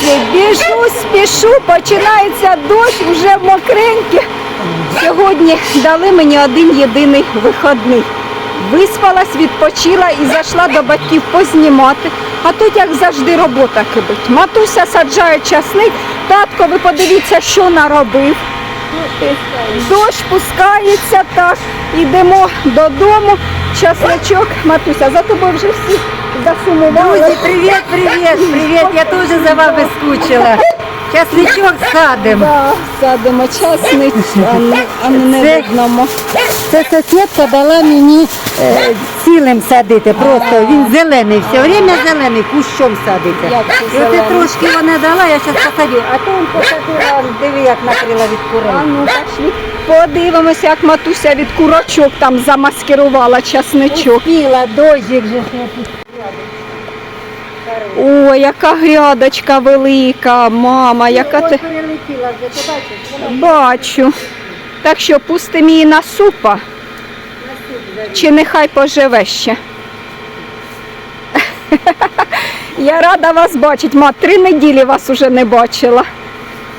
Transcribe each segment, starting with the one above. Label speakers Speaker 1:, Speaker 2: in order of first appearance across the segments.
Speaker 1: Друзі, біжу, спішу, починається дощ, вже мокреньке. Сьогодні дали мені один єдиний виходний. Виспалась, відпочила і зайшла до батьків познімати. А тут, як завжди, робота кибить. Матуся саджає часник. Татко, ви подивіться, що наробив. Дощ пускається, так, йдемо додому. Часночок, Матуся, за тобою вже всі засумували.
Speaker 2: Друзі, привіт, привіт, привіт. Я теж за вами скучила. Часничок садимо.
Speaker 1: Да, садимо часник, а не, а не
Speaker 2: Це-. Це сусідка дала мені е, цілим садити. Просто він зелений, все время зелений, кущом садиться.
Speaker 1: Як це
Speaker 2: І оце
Speaker 1: зелений?
Speaker 2: трошки вона дала, я зараз посадю. А то він посадила, диви, як накрила від.
Speaker 1: А ну. Подивимося, як матуся від курочок там замаскирувала часничок.
Speaker 2: Успіла, дощик же.
Speaker 1: Ой, яка грядочка велика, мама, яка ти. Бачу. Так що пустимо її на супа, чи нехай поживе ще. Я рада вас бачити, ма, три неділі вас уже не бачила.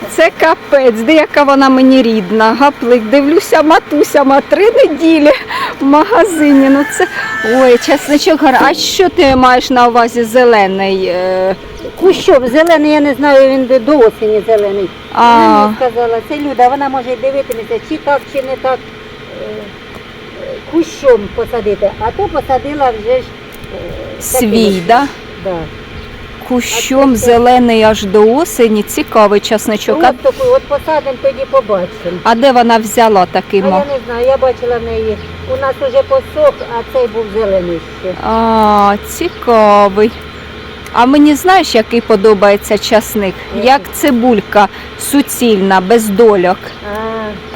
Speaker 1: Це капець, де яка вона мені рідна. Гаплик, дивлюся, матуся, ма три неділі в магазині. Ну це ой, чесничок гар. А що ти маєш на увазі зелений? е?
Speaker 2: Кущом зелений, я не знаю, він до- до осені зелений.
Speaker 1: А.
Speaker 2: Вона мені сказала, це Люда, вона може й дивитися, чи так, чи не так е, е, кущом посадити. А то посадила вже ж е,
Speaker 1: Свій,
Speaker 2: таким,
Speaker 1: да?
Speaker 2: Да.
Speaker 1: Кущом зелений аж до осені. Цікавий часничок.
Speaker 2: От от посадимо, тоді побачимо.
Speaker 1: а де вона взяла такий
Speaker 2: А я не знаю, я бачила в неї. У нас уже посох, а цей був зелений ще.
Speaker 1: А, цікавий. А мені знаєш, який подобається часник?
Speaker 2: Який?
Speaker 1: Як цибулька суцільна, без дольок.
Speaker 2: А,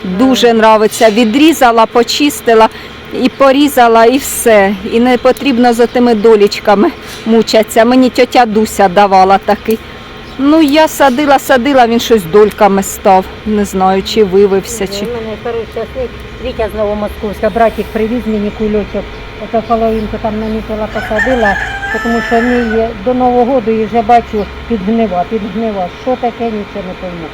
Speaker 1: Дуже нравиться. Відрізала, почистила і порізала, і все. І не потрібно за тими долічками мучатися. Мені тьотя Дуся давала такий. Ну, я садила, садила, він щось дольками став. Не знаю, чи вивився, чи.
Speaker 2: У мене хороший часник, Вітя з Новомосковська, братик привіз мені кульочок. Ото половинку там намітила, посадила, тому що мій до Нового року і вже бачу підгнива, підгнива. Що таке, нічого не пойму.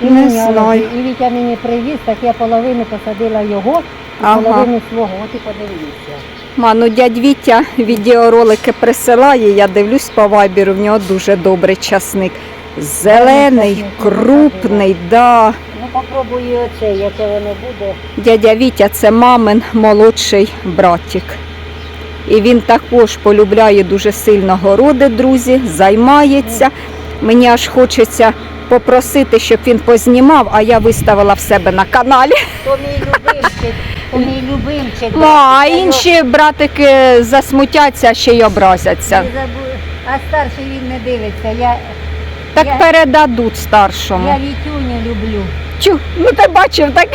Speaker 2: І
Speaker 1: Не
Speaker 2: мені,
Speaker 1: знаю.
Speaker 2: І Вітя мені привіз, так я половину посадила його, і
Speaker 1: Ага.
Speaker 2: половину свого. От і подивіться.
Speaker 1: Ма, ну дядь Вітя відеоролики присилає, я дивлюсь по вайберу, в нього дуже добрий часник. Зелений, крупний, да.
Speaker 2: Ну попробую оце, яке воно буде.
Speaker 1: Дядя Вітя це мамин молодший братик. І він також полюбляє дуже сильно городи, друзі, займається. Мені аж хочеться попросити, щоб він познімав, а я виставила в себе на каналі.
Speaker 2: То мій любимчик, любимчик.
Speaker 1: Ну, а інші братики засмутяться, ще й образяться.
Speaker 2: не. А старший він не дивиться. Я,
Speaker 1: Так
Speaker 2: Я-
Speaker 1: передадуть старшому.
Speaker 2: я Вітюню люблю.
Speaker 1: Чу, ну ти бачив так.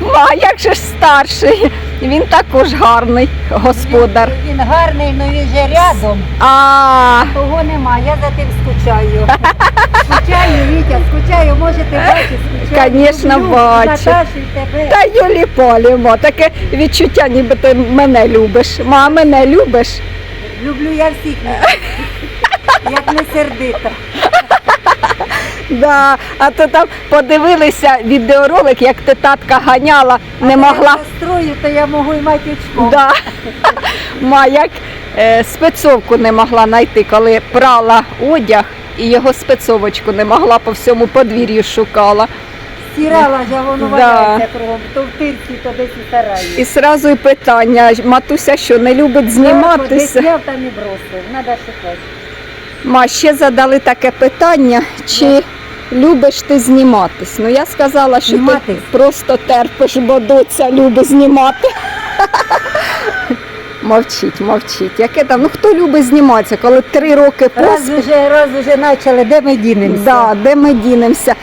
Speaker 1: Ма, як же ж старший? Він також гарний господар.
Speaker 2: Він, він гарний, але він же рядом.
Speaker 1: А,
Speaker 2: Того нема, я за тим скучаю. Скучаю, Вітя, скучаю, може ти бачиш, скучаю. Люблю
Speaker 1: бачу.
Speaker 2: Наташу і тебе.
Speaker 1: та Юлі полімо, таке відчуття, ніби ти мене любиш. Ма, мене любиш?
Speaker 2: Люблю я всіх. Як не сердита.
Speaker 1: Да. А то там подивилися відеоролик, як ти татка ганяла, не могла.
Speaker 2: Строю, то я можу і матючком.
Speaker 1: Да. Ма, як е, спецовку не могла знайти, коли прала одяг і його спецовочку не могла по всьому подвір'ю шукала.
Speaker 2: Стирала ж, а воно
Speaker 1: Да.
Speaker 2: валяється кругом. То в тирці, то десь у сараї.
Speaker 1: І одразу і питання, матуся що не любить
Speaker 2: Десь
Speaker 1: зніматися.
Speaker 2: зняв, там і бросив. Надо шукати.
Speaker 1: Ма, ще задали таке питання, чи любиш ти зніматись. Ну я сказала, що ти просто терпиш, бо доця любить знімати. Мовчить, мовчить. Яке там, ну хто любить зніматися, коли три роки
Speaker 2: Раз
Speaker 1: поспіль.
Speaker 2: уже, раз уже почали, де ми дінемося?
Speaker 1: Да, де ми дінемося?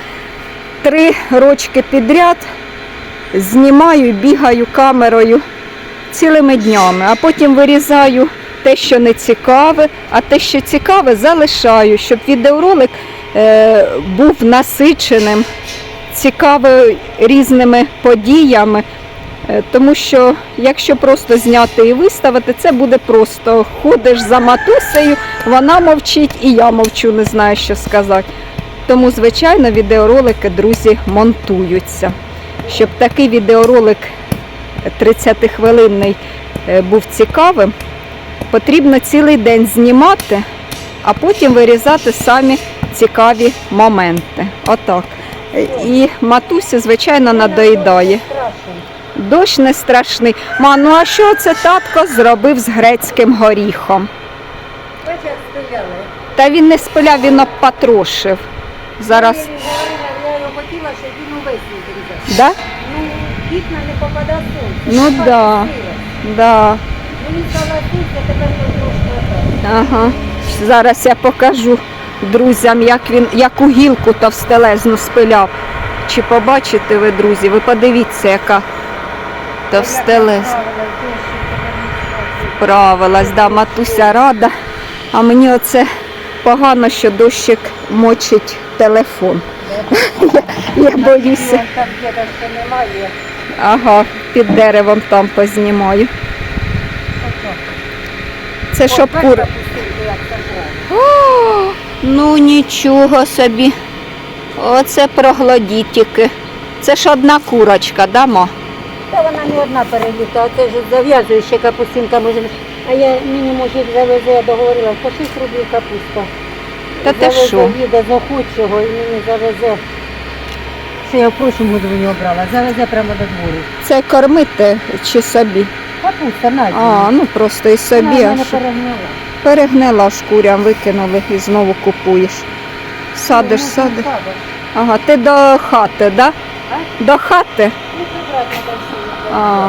Speaker 1: Три рочки підряд знімаю, бігаю камерою цілими днями, а потім вирізаю те, що не цікаве, а те, що цікаве, залишаю, щоб відеоролик був насиченим, цікавий різними подіями. Е, Тому що якщо просто зняти і виставити, це буде просто ходиш за матусею, вона мовчить і я мовчу, не знаю, що сказати. Тому, звичайно, відеоролики, друзі, монтуються. Щоб такий відеоролик 30-хвилинний е, був цікавим, потрібно цілий день знімати, а потім вирізати самі цікаві моменти. Отак. І матуся, звичайно, надоїдає. Дощ не страшний. Ма, ну а що це татко зробив з грецьким горіхом? Та він не спиляв, він обпатрошив. Зараз,
Speaker 2: Я його хотіла, щоб він увесь відрізав.
Speaker 1: да?
Speaker 2: Ну, вікна не попадає сонце.
Speaker 1: Ну,
Speaker 2: Так
Speaker 1: да. Да.
Speaker 2: Мені стало сонце, тепер трошки.
Speaker 1: Ага. Зараз я покажу друзям, як він, яку гілку товстелезну спиляв. Чи побачите ви, друзі? Ви подивіться, яка товстелезна. Правилась, да, матуся рада. А мені оце погано, що дощик мочить телефон. Я, я боюся. Ага, під деревом там познімаю. Це щоб кур.
Speaker 2: Це
Speaker 1: ну нічого собі. Оце проглодітики. Це ж одна курочка, да, ма?
Speaker 2: Та вона не одна переліта, а це ж зав'язує ще капустинка може. А я мені може завезе, я договорила, по 6 рублів капуста.
Speaker 1: Та ти
Speaker 2: Завезе,
Speaker 1: що?
Speaker 2: їде з охочого і мені завезе. Що я в прошлому году в нього брала, завезе прямо до двору.
Speaker 1: Це кормити чи собі?
Speaker 2: Капуста, на
Speaker 1: А, ну просто і собі.
Speaker 2: Вона мене
Speaker 1: що?
Speaker 2: перегнала.
Speaker 1: Перегнила ж курям, викинули і знову купуєш. Садиш,
Speaker 2: Ну,
Speaker 1: садиш.
Speaker 2: садиш.
Speaker 1: Ага, ти до хати, да? До хати?
Speaker 2: Ну.
Speaker 1: А.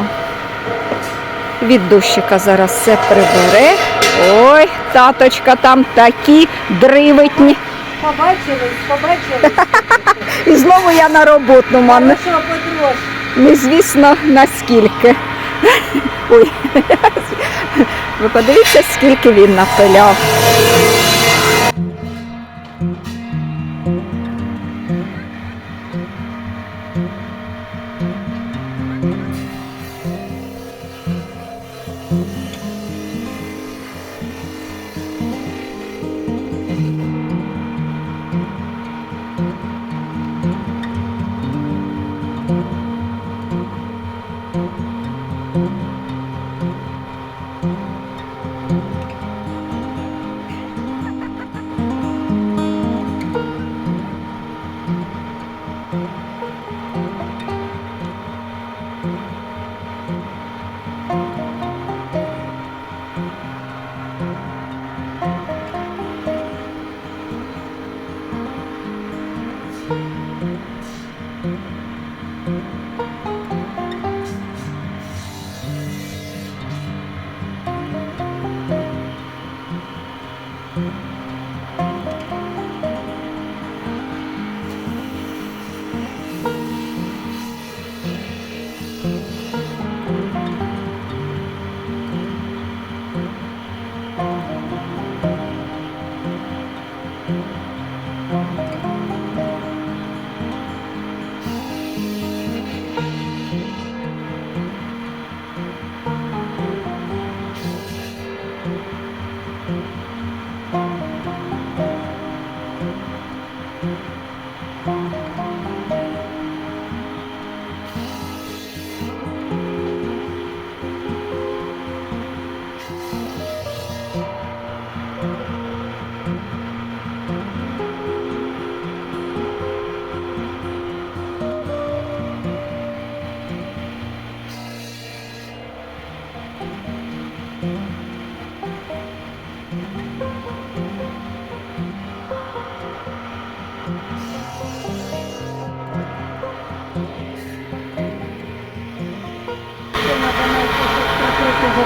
Speaker 1: Від дощика зараз все прибере. Ой, таточка там такі дривитні.
Speaker 2: Побачились, побачились.
Speaker 1: І знову я на роботу, мам.
Speaker 2: Ну що, потрош?
Speaker 1: Незвісно наскільки. Ой. Ви подивіться, скільки він напиляв.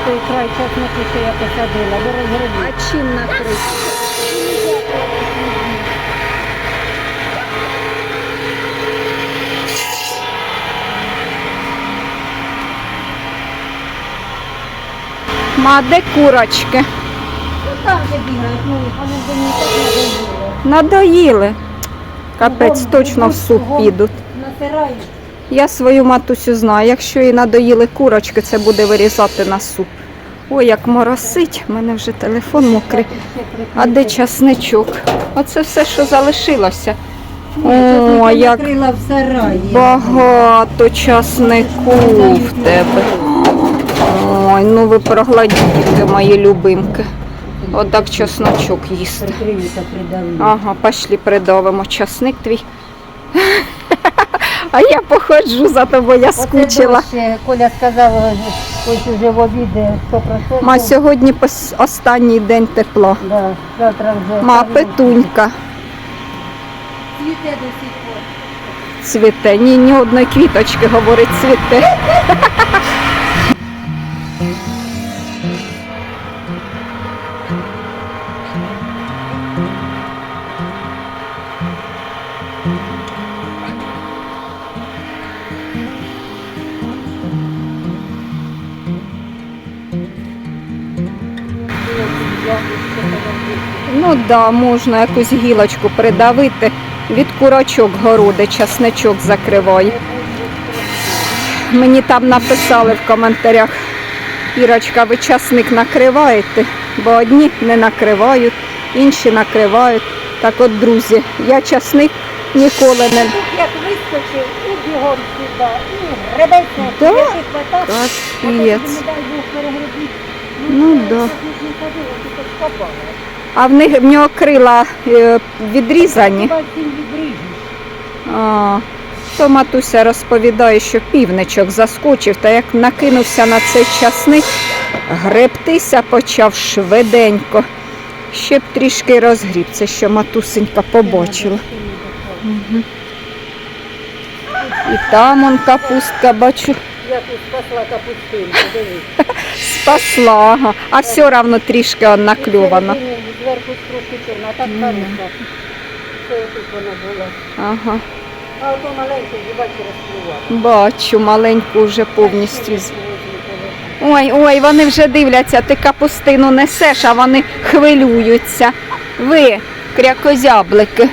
Speaker 2: Той край часнику, що я посадила, бо розгребу.
Speaker 1: А чим накрити? Ма, де курочки?
Speaker 2: Ну там де бігають, ну вони до мені так надоїли.
Speaker 1: Надоїли. Капець, точно в
Speaker 2: йдуть,
Speaker 1: суп підуть.
Speaker 2: Натирають.
Speaker 1: Я свою матусю знаю. Якщо їй надоїли курочки, це буде вирізати на суп. Ой, як моросить, в мене вже телефон мокрий. А де часничок? Оце все, що залишилося. О, як багато часнику в тебе. Ой, ну ви прогладіть, мої любимки. Отак чесночок їсти. Ага, пошли придавимо часник твій. А я походжу за тобою, я скучила.
Speaker 2: Оце Коля сказала, ось уже в обід 100%.
Speaker 1: Ма сьогодні пос- останній день тепла.
Speaker 2: Да, завтра вже.
Speaker 1: Ма петунька
Speaker 2: Цвіте до сих пор.
Speaker 1: цвіте. Ні, ні одної квіточки, говорить, цвіте. Да, можна якусь гілочку придавити. Від курочок городи часничок закриває. Мені там написали в коментарях, Ірочка, ви часник накриваєте, бо одні не накривають, інші накривають. Так от, друзі, я часник ніколи не
Speaker 2: Як вискочив, і бігом сюди, і ребеться,
Speaker 1: Да?
Speaker 2: який хватав. не дай Бог, перегребіть.
Speaker 1: Ну
Speaker 2: я
Speaker 1: да. А в них в нього крила е, відрізані. А, то матуся розповідає, що півничок заскочив, та як накинувся на цей часник, гребтися почав швиденько. Ще б трішки розгрібся, що матусенька побачила. Мгм. І там он капустка, бачу,
Speaker 2: Я тут спасла капустинку, дивись.
Speaker 1: спасла, ага. а все одно трішки накльована.
Speaker 2: Зверху трошки чорна, а так хороша. Це тут вона була.
Speaker 1: Ага.
Speaker 2: А ото маленька, бачу, розплювала.
Speaker 1: Бачу, маленьку вже повністю. з- Ой, ой, вони вже дивляться, ти капустину несеш, а вони хвилюються. Ви, крякозяблики.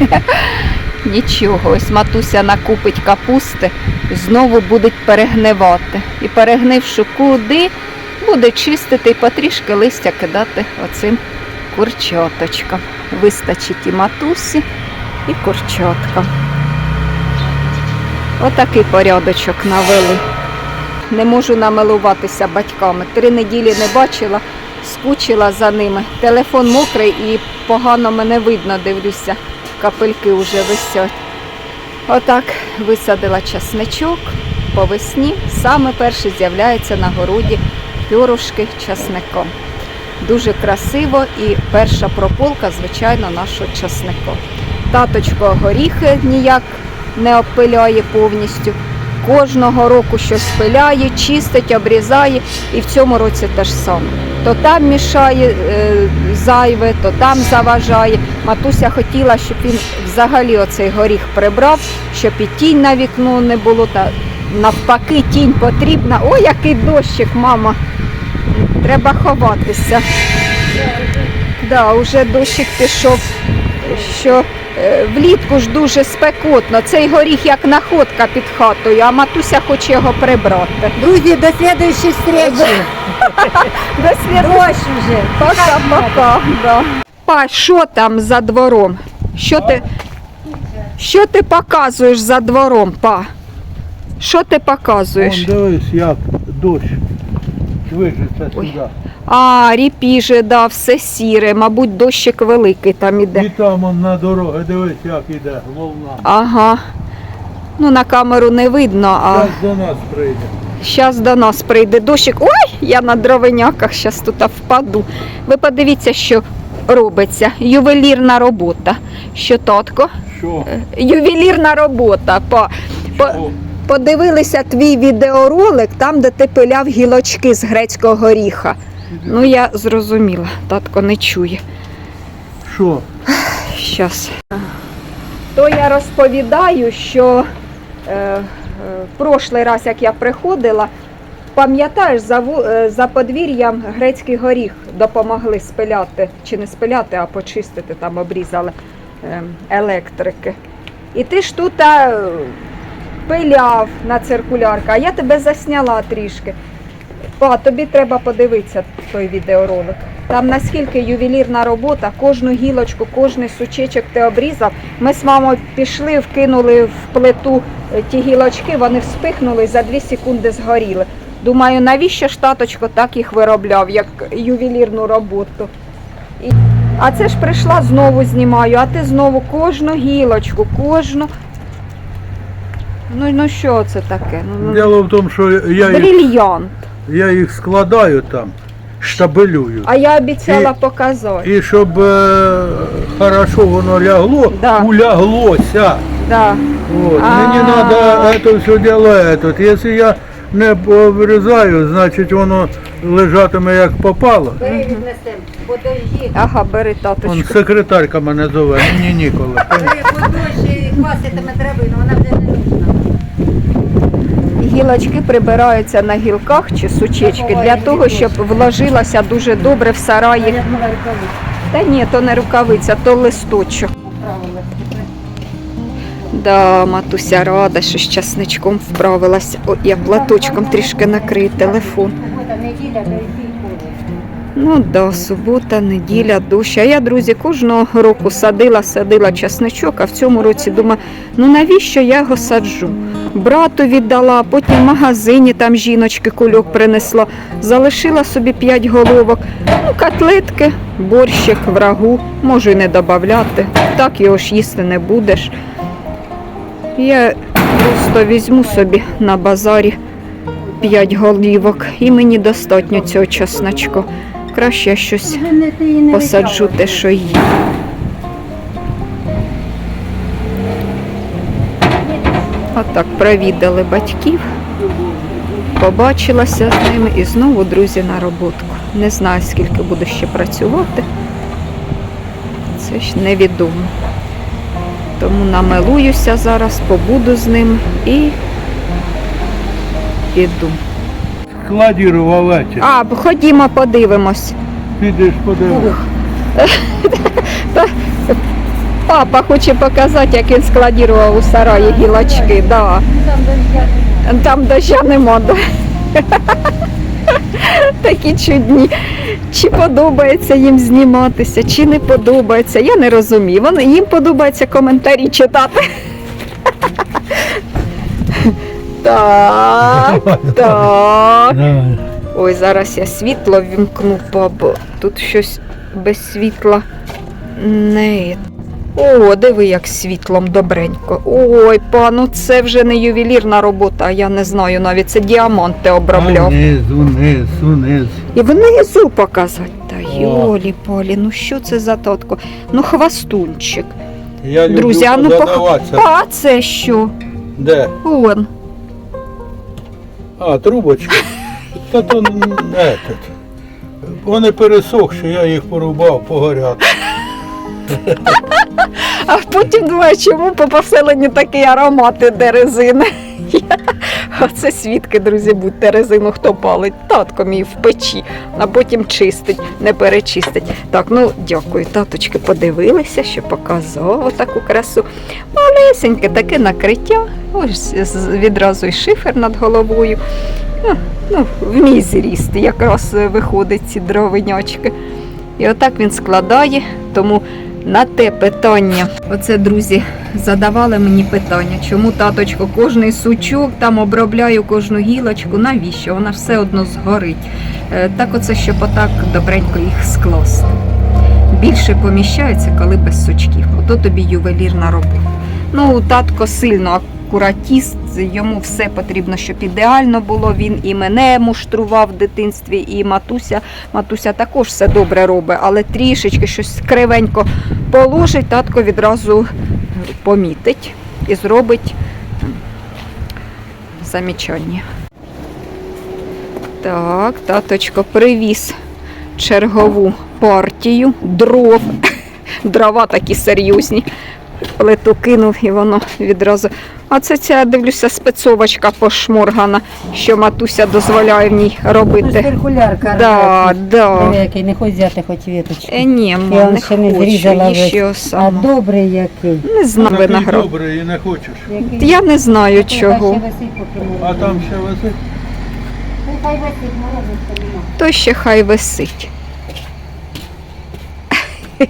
Speaker 1: Нічого, ось матуся накупить капусти, знову будуть перегнивати. І перегнивши куди, буде чистити і потрішки листя кидати оцим курчаточкам. Вистачить і матусі, і курчаткам. Отакий порядочок навели. Не можу намилуватися батьками. Три неділі не бачила, скучила за ними. Телефон мокрий і погано мене видно, дивлюся. Капельки вже висять. Отак висадила часничок по весні. Саме перше з'являється на городі пьорушки часником. Дуже красиво і перша прополка, звичайно, нашого часнику. Таточко горіхи ніяк не обпиляє повністю. Кожного року щось пиляє, чистить, обрізає, і в цьому році те ж саме. То там мішає е, зайве, то там заважає. Матуся хотіла, щоб він взагалі оцей горіх прибрав, щоб і тінь на вікно не було. Та навпаки, тінь потрібна. Ой, який дощик, мама. Треба ховатися. Да, вже дощик пішов, що влітку ж дуже спекотно. Цей горіх як находка під хатою, а матуся хоче його прибрати.
Speaker 2: Друзі, до слідуючої зустрічі.
Speaker 1: До
Speaker 2: Дощ вже.
Speaker 1: Пока-пока. Па, що там за двором? Що ти, що ти показуєш за двором, па? Що ти показуєш?
Speaker 3: Вон дивись, як дощ движеться
Speaker 1: Ой.
Speaker 3: сюди.
Speaker 1: А, ріпіже, да, все сіре, мабуть, дощик великий там іде.
Speaker 3: І там он на дорогі, дивись, як іде волна.
Speaker 1: Ага. Ну, на камеру не видно, а
Speaker 3: Зараз до нас прийде.
Speaker 1: зараз до нас прийде дощик. Ой, я на дровиняках зараз тут впаду. Ви подивіться, що робиться. Ювелірна робота. Що татко?
Speaker 3: Що?
Speaker 1: Ювелірна робота. По, по, подивилися твій відеоролик, там, де ти пиляв гілочки з грецького горіха. Ну, я зрозуміла, татко не чує.
Speaker 3: Що?
Speaker 1: Щас. То я розповідаю, що е, е, прошлий раз, як я приходила, пам'ятаєш, за, е, за подвір'ям грецький горіх допомогли спиляти, чи не спиляти, а почистити, там обрізали е, електрики. І ти ж тут а, пиляв на циркулярка, а я тебе засняла трішки. Па, тобі треба подивитися той відеоролик. Там наскільки ювелірна робота, кожну гілочку, кожний сучечок ти обрізав. Ми з мамою пішли, вкинули в плиту е, ті гілочки, вони вспихнули і за 2 секунди згоріли. Думаю, навіщо ж таточко так їх виробляв, як ювелірну роботу. І... А це ж прийшла, знову знімаю, а ти знову кожну гілочку, кожну. Ну, ну що це таке? Ну, ну,
Speaker 3: Діло в тому, що я їх,
Speaker 1: брильянт.
Speaker 3: Я їх складаю там, штабелюю.
Speaker 1: А я обіцяла
Speaker 3: І-
Speaker 1: показати.
Speaker 3: І щоб е, хорошо воно лягло,
Speaker 1: Да.
Speaker 3: уляглося.
Speaker 1: Да.
Speaker 3: Вот.
Speaker 1: А.
Speaker 3: Мені треба це все діло. Этот. Якщо я не обрізаю, значить воно лежатиме як попало.
Speaker 2: Бери віднесем, подожди.
Speaker 1: Ага, бери
Speaker 3: Он
Speaker 1: таточку.
Speaker 3: секретарка мене зове, мені ніколи.
Speaker 2: Подожди, кваситиме треба, але вона вже не нужна.
Speaker 1: Гілочки прибираються на гілках чи сучечки для того, щоб вложилася дуже добре в сараї. Та ні, то не рукавиця, то листочок. Да, матуся рада, що з часничком вправилася. О, я платочком трішки накрию телефон. Ну да, субота, неділя, дощ. А я, друзі, кожного року садила, садила часничок, а в цьому році думаю, ну навіщо я його саджу? Брату віддала, потім в магазині там жіночки кульок принесла, залишила собі п'ять головок. Ну, котлетки, борщик, врагу, можу й не додати. Так його ж їсти не будеш. Я просто візьму собі на базарі п'ять голівок і мені достатньо цього часничку. Краще я щось посаджу те, що їм. Отак провідали батьків, побачилася з ними і знову друзі на роботку. Не знаю, скільки буду ще працювати. Це ж невідомо. Тому намилуюся зараз, побуду з ним і піду.
Speaker 3: Складірував еті.
Speaker 1: А, ходімо, подивимось.
Speaker 3: Підеш подивись.
Speaker 1: Папа хоче показати, як він складував у сараї гілочки. Да.
Speaker 2: Там дождя нема.
Speaker 1: Там доща нема. Да. Такі чудні. Чи подобається їм зніматися, чи не подобається. Я не розумію. Вони, їм подобається коментарі читати. Так, так. Ой, зараз я світло вімкну, бабо. Тут щось без світла не. О, диви, як світлом добренько. Ой, пану, це вже не ювелірна робота, а я не знаю навіть це діаманти
Speaker 3: А
Speaker 1: обробляв.
Speaker 3: Вниз, вниз, вниз.
Speaker 1: І внизу показати. Та йолі полі, ну що це за татко? Ну, хвастунчик.
Speaker 3: Я люблю
Speaker 1: Друзі, а ну пох...
Speaker 3: задаватися.
Speaker 1: А це що?
Speaker 3: Де?
Speaker 1: Он.
Speaker 3: А, трубочки. Та то м, этот. Вони пересохші, я їх порубав, погорять.
Speaker 1: А потім думаю, чому по поселенню такий аромат іде резини. Оце свідки, друзі, будьте резину, хто палить. Татко мій в печі, а потім чистить, не перечистить. Так, ну дякую, таточки, подивилися, що показав таку красу. Малесеньке таке накриття. Ось відразу і шифер над головою. Ну, Ну, в мій зріст якраз е, виходить ці дровинячки. І отак він складає, тому на те питання. Оце, друзі, задавали мені питання, чому таточко кожний сучок там обробляю кожну гілочку, навіщо? Вона все одно згорить. Е, Так оце, щоб отак добренько їх скласти. Більше поміщається, коли без сучків. Ото тобі ювелірна робота. Ну, татко сильно акуратіст, йому все потрібно, щоб ідеально було. Він і мене муштрував в дитинстві, і матуся. Матуся також все добре робить, але трішечки щось кривенько положить, татко відразу помітить і зробить замічання. Так, таточко привіз чергову партію дров. Дрова такі серйозні. Плиту кинув і воно відразу А це ця, дивлюся, спецовочка пошморгана, що матуся дозволяє в ній робити.
Speaker 2: Циркулярка.
Speaker 1: Да, да.
Speaker 2: який не хоч взяти хоч віточку.
Speaker 1: Е, ні,
Speaker 2: Я он
Speaker 1: не
Speaker 2: ще не
Speaker 1: хочу,
Speaker 2: зрізала
Speaker 1: їж
Speaker 2: весь. А
Speaker 1: сама.
Speaker 2: добрий який.
Speaker 1: Не знаю виноград.
Speaker 3: добрий і не хочеш.
Speaker 2: який.
Speaker 1: Я не знаю чого.
Speaker 3: А там ще висить.
Speaker 2: Ну, Хай висить, морозиться нема.
Speaker 1: То ще хай висить.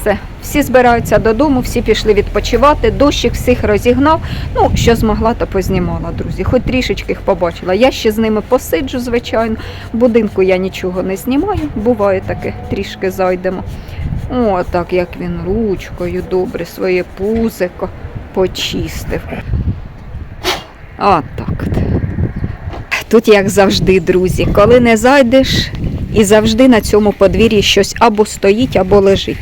Speaker 1: Все, всі збираються додому, всі пішли відпочивати. Дощик всіх розігнав. Ну, що змогла, то познімала, друзі. Хоч трішечки їх побачила. Я ще з ними посиджу, звичайно. В будинку я нічого не знімаю. Буває таке, трішки зайдемо. О, так як він ручкою добре своє пузико почистив. А так. Тут, як завжди, друзі, коли не зайдеш, і завжди на цьому подвір'ї щось або стоїть, або лежить.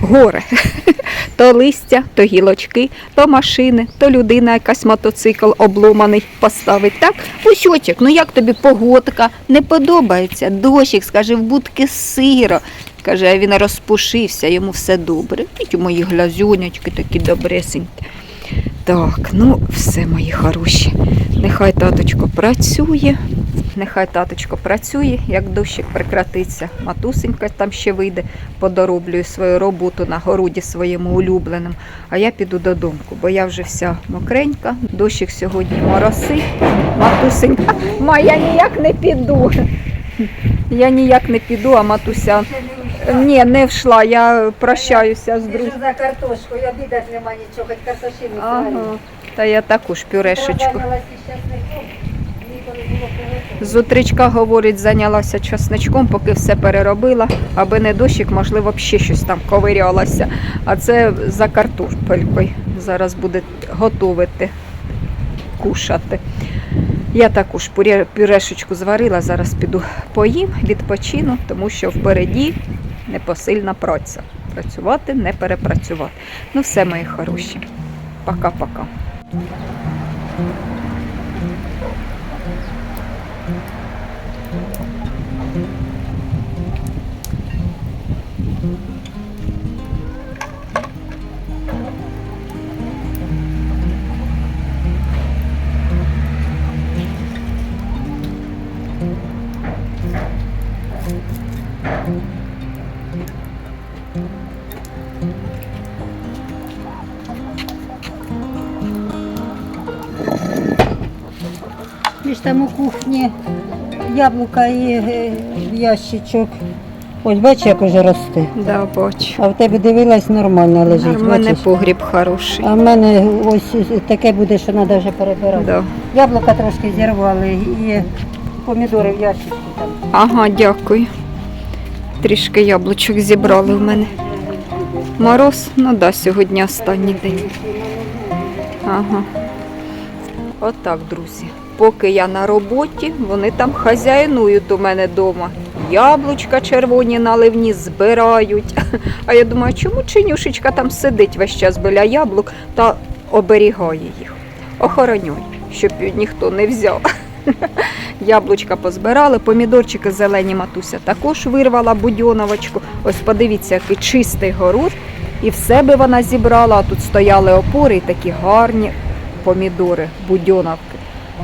Speaker 1: Горе. То листя, то гілочки, то машини, то людина якась мотоцикл обломаний поставить. Так? Усьотік, ну як тобі погодка не подобається? Дощик, скаже, в будки сиро. Каже, а він розпушився, йому все добре. І мої глазюнячки такі добресенькі. Так, ну все, мої хороші. Нехай таточко працює, нехай таточко працює, як дощик прекратиться. Матусенька там ще вийде, подороблює свою роботу на городі своєму улюбленим. А я піду додому, бо я вже вся мокренька. Дощик сьогодні моросить. Матусенька, ма, я ніяк не піду. Я ніяк не піду, а матуся. Ні, не вшла, я прощаюся з друзями.
Speaker 2: за картошкою, обідати нема нічого, хоч картошину
Speaker 1: Ага. Та я також пюрешечку. З утречка, говорить, зайнялася часничком, поки все переробила, аби не дощик, можливо, б ще щось там ковирялося. А це за картопелькою. Зараз буде готувати, кушати. Я також пюрешечку зварила, зараз піду поїм, відпочину, тому що впереді непосильна праця. Працювати, не перепрацювати. Ну все, мої хороші. Пока-пока.
Speaker 2: Там у кухні яблука і е, ящичок. Ось бачиш, як уже росте.
Speaker 1: Да, бачу.
Speaker 2: А в тебе дивилась нормально лежить.
Speaker 1: У мене
Speaker 2: бачиш?
Speaker 1: погріб хороший.
Speaker 2: А в мене ось таке буде, що треба вже перебирати.
Speaker 1: Да.
Speaker 2: Яблука трошки зірвали і помідори в ящичку там.
Speaker 1: Ага, дякую. Трішки яблучок зібрали в мене. Мороз, ну да, сьогодні останній день. Ага. Отак, друзі. Поки я на роботі, вони там хазяйнують у мене вдома. Яблучка червоні наливні збирають. А я думаю, чому чинюшечка там сидить весь час біля яблук та оберігає їх. Охоронює, щоб ніхто не взяв. Яблучка позбирали, помідорчики зелені матуся також вирвала будьоновочку. Ось подивіться, який чистий город. І в себе вона зібрала, а тут стояли опори і такі гарні помідори, будьоновки.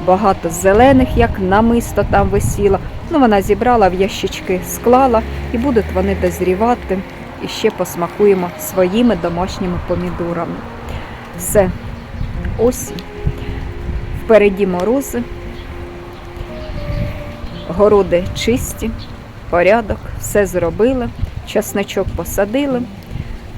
Speaker 1: Багато зелених, як намисто там висіло. Ну, вона зібрала в ящички, склала і будуть вони дозрівати. І ще посмакуємо своїми домашніми помідорами. Все, осінь. Впереді морози. Городи чисті, порядок, все зробили, часничок посадили.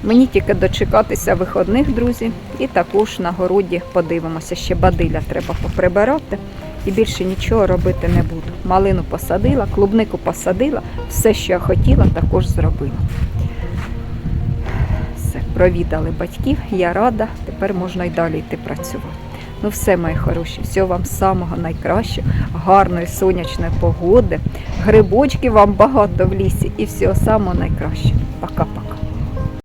Speaker 1: Мені тільки дочекатися виходних, друзі, і також на городі подивимося. Ще бадиля треба поприбирати і більше нічого робити не буду. Малину посадила, клубнику посадила, все, що я хотіла, також зробила. Все, провідали батьків, я рада, тепер можна й далі йти працювати. Ну все, мої хороші, всього вам самого найкращого, гарної сонячної погоди, грибочків вам багато в лісі і всього самого найкращого. Пока-пока.